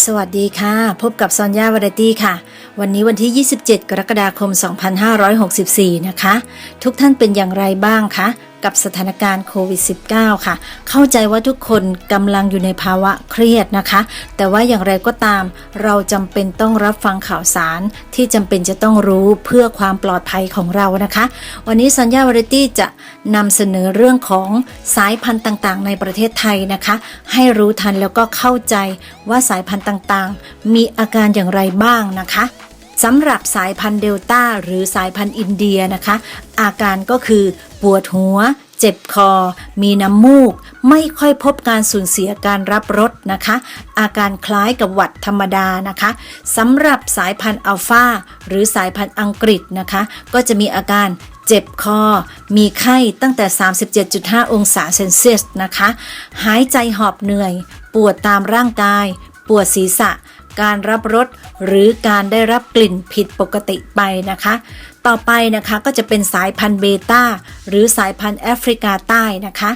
สวัสดีค่ะ พบกับซอนยาวาไรตี้ค่ะ วันนี้วันที่ 27 กรกฎาคม 2564 นะคะ ทุกท่านเป็นอย่างไรบ้างคะ กับสถานการณ์โควิด -19 ค่ะ เข้าใจว่าทุกคนกำลังอยู่ในภาวะเครียดนะคะ แต่ว่าอย่างไรก็ตาม เราจำเป็นต้องรับฟังข่าวสารที่จำเป็นจะต้องรู้เพื่อความปลอดภัยของเรานะคะ วันนี้สัญญาวาไรตี้จะนำเสนอเรื่องของสายพันธุ์ต่างๆ ในประเทศไทยนะคะ ให้รู้ทันแล้วก็เข้าใจว่าสายพันธุ์ต่างๆ มีอาการอย่างไรบ้างนะคะ สำหรับสายพันธุ์เดลต้าหรือสายพันธุ์อินเดียนะคะ อาการก็คือปวดหัว เจ็บคอ มีน้ำมูก ไม่ค่อยพบการสูญเสียการรับรสนะคะ อาการคล้ายกับหวัดธรรมดานะคะสำหรับสายพันธุ์อัลฟาหรือสายพันธุ์อังกฤษนะคะ ก็จะมีอาการเจ็บคอ มีไข้ตั้งแต่ 37.5 องศาเซนเซียสนะคะ หายใจหอบเหนื่อย ปวดตามร่างกาย ปวดศีรษะ การรับรสหรือการได้รับกลิ่นผิดปกติไปนะคะ ต่อไปนะคะก็จะเป็นสายพันธุ์เบต้าหรือสายพันธุ์แอฟริกาใต้นะคะ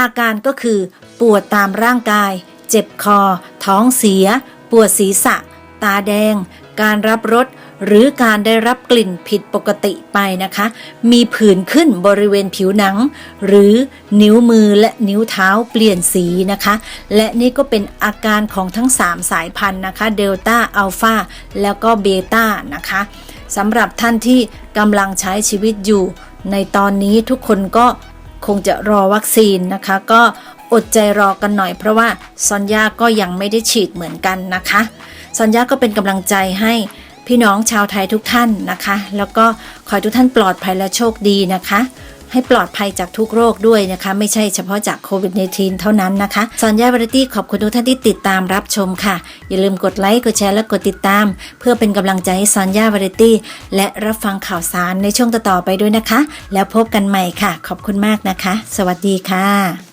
อาการก็คือปวดตามร่างกาย เจ็บคอ ท้องเสีย ปวดศีรษะ ตาแดง การรับรสหรือการได้รับกลิ่นผิดปกติไปนะคะ มีผื่นขึ้นบริเวณผิวหนัง หรือนิ้วมือและนิ้วเท้าเปลี่ยนสีนะคะ และนี่ก็เป็นอาการของทั้ง 3 สายพันธุ์นะคะ เดลต้า อัลฟา แล้วก็เบต้านะคะสำหรับท่านที่กำลังใช้ชีวิตอยู่ ในตอนนี้ทุกคนก็คงจะรอวัคซีนนะคะ ก็ อดใจรอกันหน่อยเพราะว่าซอนยาก็ยังไม่ได้ฉีดเหมือนกันนะคะซอนยาก็เป็นกำลังใจให้พี่น้องชาวไทยทุกท่านนะคะ แล้วก็ขอทุกท่านปลอดภัยและโชคดีนะคะ ให้ปลอดภัยจากทุกโรคด้วยนะคะ ไม่ใช่เฉพาะจากโควิด -19 เท่านั้นนะคะซอนยาวาไรตี้ขอบคุณทุกท่านที่ติดตามรับชมค่ะ อย่าลืมกดไลค์กดแชร์และกดติดตาม เพื่อเป็นกำลังใจให้ซอนยาวาไรตี้และรับฟังข่าวสารในช่วงต่อๆไปด้วยนะคะ แล้วพบกันใหม่ค่ะ ขอบคุณมากนะคะ สวัสดีค่ะ